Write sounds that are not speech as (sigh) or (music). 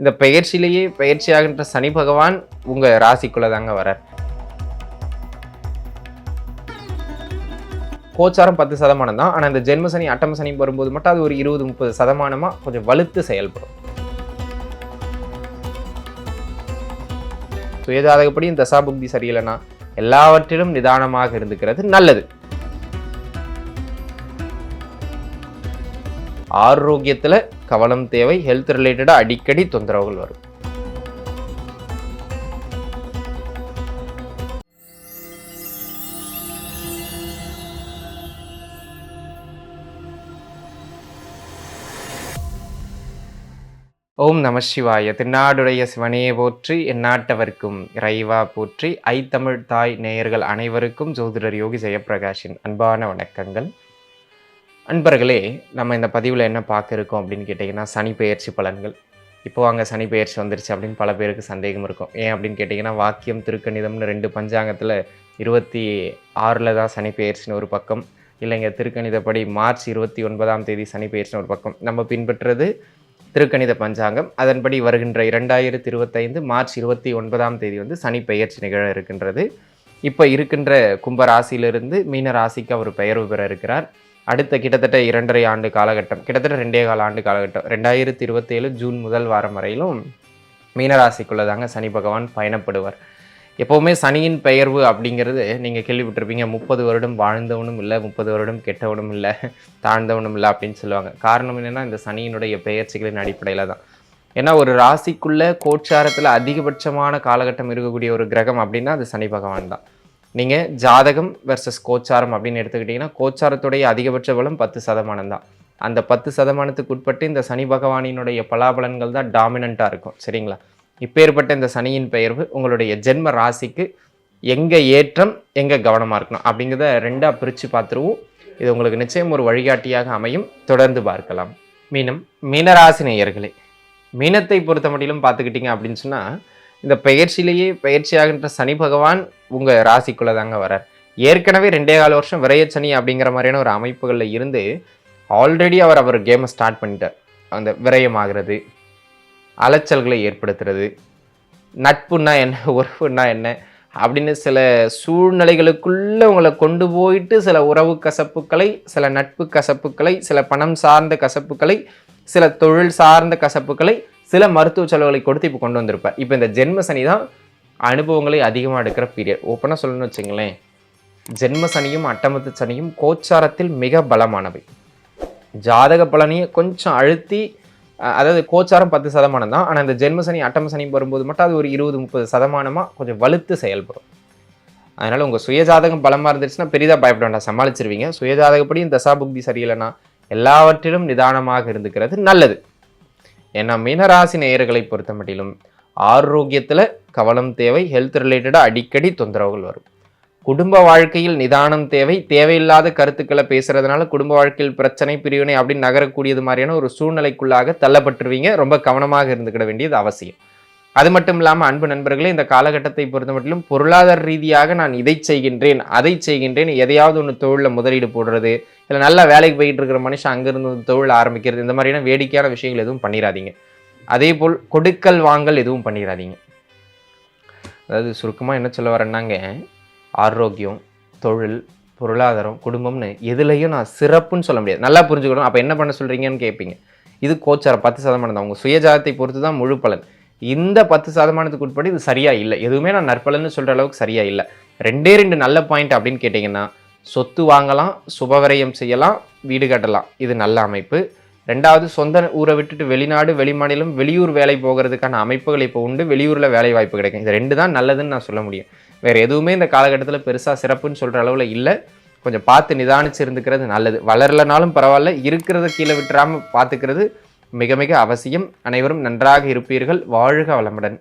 இந்த பெயர்ச்சியிலேயே பெயர்ச்சியாகின்ற சனி பகவான் உங்க ராசிக்குள்ள தாங்க வரார். கோச்சாரம் பத்து சதமானம் தான். ஆனால் இந்த ஜென்ம சனி அட்டம சனி வரும்போது மட்டும் அது ஒரு இருபது முப்பது சதமானமா கொஞ்சம் வலுத்து செயல்படும். சுயஜாதகப்படி இந்த தசாபுக்தி சரியில்லைன்னா எல்லாவற்றிலும் நிதானமாக இருந்துக்கிறது நல்லது. ஆரோக்கியத்துல கவனம் தேவை ஹெல்த் ரிலேட்டடா அடிக்கடி தொந்தரவுகள் வரும். ஓம் நம சிவாய. திருநாடுடைய சிவனையே போற்றி எந்நாட்டவர்க்கும் இறைவா போற்றி. ஐ தமிழ் தாய் நேயர்கள் அனைவருக்கும் ஜோதிடர் யோகி ஜெயப்பிரகாஷின் அன்பான வணக்கங்கள். அன்பர்களே நம்ம இந்த பதிவில் என்ன பார்க்க இருக்கோம் அப்படின்னு கேட்டிங்கன்னா சனி பெயர்ச்சி பலன்கள். இப்போ அங்கே சனி பெயர்ச்சி வந்துருச்சு அப்படின்னு பல பேருக்கு சந்தேகம் இருக்கும். ஏன் அப்படின்னு கேட்டிங்கன்னா வாக்கியம் திருக்கணிதம்னு ரெண்டு பஞ்சாங்கத்தில் இருபத்தி ஆறில் தான் சனி பெயர்ச்சின்னு ஒரு பக்கம். இல்லைங்க திருக்கணிதப்படி மார்ச் இருபத்தி ஒன்பதாம் தேதி சனி பெயர்ச்சின்னு ஒரு பக்கம். நம்ம பின்பற்றுறது திருக்கணித பஞ்சாங்கம். அதன்படி வருகின்ற இரண்டாயிரத்தி இருபத்தைந்து மார்ச் இருபத்தி ஒன்பதாம் தேதி வந்து சனி பெயர்ச்சி நிகழ இருக்கின்றது. இப்போ இருக்கின்ற கும்ப ராசியிலிருந்து மீன ராசிக்கு அவர் பெயர்வு பெற இருக்கிறார். அடுத்த கிட்டத்தட்ட இரண்டரை ஆண்டு காலகட்டம் கிட்டத்தட்ட ரெண்டே கால ஆண்டு காலகட்டம். ரெண்டாயிரத்தி இருபத்தேழு ஜூன் முதல் வாரம் வரையிலும் மீனராசிக்குள்ளே தாங்க சனி பகவான் பயணப்படுவார். எப்போவுமே சனியின் பெயர்வு அப்படிங்கிறது நீங்கள் கேள்விப்பட்டிருப்பீங்க. முப்பது வருடம் வாழ்ந்தவனும் இல்லை முப்பது வருடம் கெட்டவனும் இல்லை தாழ்ந்தவனும் இல்லை அப்படின்னு சொல்லுவாங்க. காரணம் என்னென்னா இந்த சனியினுடைய பெயர்ச்சிகளின் அடிப்படையில் தான். ஏன்னா ஒரு ராசிக்குள்ளே கோச்சாரத்தில் அதிகபட்சமான காலகட்டம் இருக்கக்கூடிய ஒரு கிரகம் அப்படின்னா அது சனி பகவான் தான். நீங்கள் ஜாதகம் வெர்சஸ் கோச்சாரம் அப்படின்னு எடுத்துக்கிட்டிங்கன்னா கோச்சாரத்துடைய அதிகபட்ச பலம் பத்து சதமானம் தான். அந்த பத்து சதமானத்துக்கு உட்பட்டு இந்த சனி பகவானினுடைய பலாபலன்கள் தான் டாமினண்ட்டாக இருக்கும். சரிங்களா? இப்பேற்பட்ட இந்த சனியின் பெயர்வு உங்களுடைய ஜென்ம ராசிக்கு எங்கே ஏற்றம் எங்கே கவனமாக இருக்கணும் அப்படிங்கிறத ரெண்டாக பிரித்து பார்த்துருவோம். இது உங்களுக்கு நிச்சயம் ஒரு வழிகாட்டியாக அமையும். தொடர்ந்து பார்க்கலாம். மீனம் மீனராசி நேயர்களே மீனத்தை பொறுத்த மட்டிலும் பார்த்துக்கிட்டிங்க அப்படின்னு சொன்னால் இந்த பெயர்ச்சியிலேயே பெயர்ச்சியாகின்ற சனி பகவான் உங்கள் ராசிக்குள்ளே தாங்க வரார். ஏற்கனவே ரெண்டே கால வருஷம் விரைய சனி அப்படிங்கிற மாதிரியான ஒரு அமைப்புகளில் இருந்து ஆல்ரெடி அவர் அவர் கேமை ஸ்டார்ட் பண்ணிட்டார். அந்த விரயமாகிறது அலைச்சல்களை ஏற்படுத்துறது நட்புன்னா என்ன (laughs) உறவுன்னா என்ன அப்படின்னு சில சூழ்நிலைகளுக்குள்ளே உங்களை கொண்டு போயிட்டு சில உறவு கசப்புக்களை சில நட்பு கசப்புக்களை சில பணம் சார்ந்த கசப்புக்களை சில தொழில் சார்ந்த கசப்புகளை சில மருத்துவ செலவுகளை கொடுத்து இப்போ கொண்டு வந்திருப்பார். இப்போ இந்த ஜென்ம சனி தான் அனுபவங்களை அதிகமாக எடுக்கிற பீரியட் ஓப்பனாக சொல்லணும்னு வச்சுங்களேன். ஜென்ம சனியும் அட்டமத்து சனியும் கோச்சாரத்தில் மிக பலமானவை. ஜாதக பலனையை கொஞ்சம் அழுத்தி அதாவது கோச்சாரம் பத்து சதமானம் தான். ஆனால் இந்த ஜென்ம சனி அட்டம சனி வரும்போது மட்டும் அது ஒரு இருபது முப்பது சதமானமாக கொஞ்சம் வலுத்து செயல்படும். அதனால் உங்கள் சுயஜாதகம் பலமாக இருந்துச்சுன்னா பெரிதாக பயப்பட வேண்டாம். சமாளிச்சிருவீங்க. சுயஜாதகப்படி இந்த தசாபுக்தி சரியில்லைன்னா எல்லாவற்றிலும் நிதானமாக இருந்துக்கிறது நல்லது. ஏன்னா மீனராசி நேயர்களை பொறுத்த மட்டிலும் ஆரோக்கியத்தில் கவனம் தேவை ஹெல்த் ரிலேட்டடாக அடிக்கடி தொந்தரவுகள் வரும். குடும்ப வாழ்க்கையில் நிதானம் தேவை தேவையில்லாத கருத்துக்களை பேசுகிறதுனால குடும்ப வாழ்க்கையில் பிரச்சனை பிரிவினை அப்படின்னு நகரக்கூடியது மாதிரியான ஒரு சூழ்நிலைக்குள்ளாக தள்ளப்பட்டுருவீங்க. ரொம்ப கவனமாக இருந்துக்கிட வேண்டியது அவசியம். அது மட்டும் இல்லாமல் அன்பு நண்பர்களே இந்த காலகட்டத்தை பொறுத்த மட்டும் பொருளாதார ரீதியாக நான் இதை செய்கின்றேன் அதை செய்கின்றேன் எதையாவது ஒன்று தொழிலில் முதலீடு போடுறது இல்லை நல்லா வேலைக்கு போயிட்டு இருக்கிற மனுஷன் அங்கேருந்து தொழில் ஆரம்பிக்கிறது இந்த மாதிரியான வேடிக்கையான விஷயங்கள் எதுவும் பண்ணிடாதீங்க அதே போல் கொடுக்கல் வாங்கல் எதுவும் பண்ணிடாதீங்க அதாவது சுருக்கமாக என்ன சொல்ல வரேன்னாங்க ஆரோக்கியம் தொழில் பொருளாதாரம் குடும்பம்னு எதுலேயும் நான் சிறப்புன்னு சொல்ல முடியாது. நல்லா புரிஞ்சுக்கணும். அப்போ என்ன பண்ண சொல்கிறீங்கன்னு கேட்பீங்க இது கோச்சாரம் பத்து சதமானம் தான். உங்கள் சுயஜாதத்தை பொறுத்து தான் முழு பலன். இந்த பத்து சதமானத்துக்கு உட்படி இது சரியாக இல்லை. எதுவுமே நான் நற்பலன்னு சொல்கிற அளவுக்கு சரியாக இல்லை. ரெண்டே ரெண்டு நல்ல பாயிண்ட் அப்படின்னு கேட்டிங்கன்னா சொத்து வாங்கலாம் சுபவிரயம் செய்யலாம் வீடு கட்டலாம். இது நல்ல அமைப்பு. ரெண்டாவது சொந்த ஊரை விட்டுட்டு வெளிநாடு வெளிமாநிலம் வெளியூர் வேலை போகிறதுக்கான அமைப்புகள் இப்போ உண்டு. வெளியூரில் வேலை வாய்ப்பு கிடைக்கும். இது ரெண்டு தான் நல்லதுன்னு நான் சொல்ல முடியும். வேறு எதுவுமே இந்த காலகட்டத்தில் பெருசாக சிறப்புன்னு சொல்கிற அளவில் இல்லை. கொஞ்சம் பார்த்து நிதானிச்சு இருந்துக்கிறது நல்லது. வளரலனாலும் பரவாயில்ல. இருக்கிறத கீழே விட்டுறாமல் பார்த்துக்கிறது மிக மிக அவசியம். அனைவரும் நன்றாக இருப்பீர்கள். வாழ்க வளமுடன்.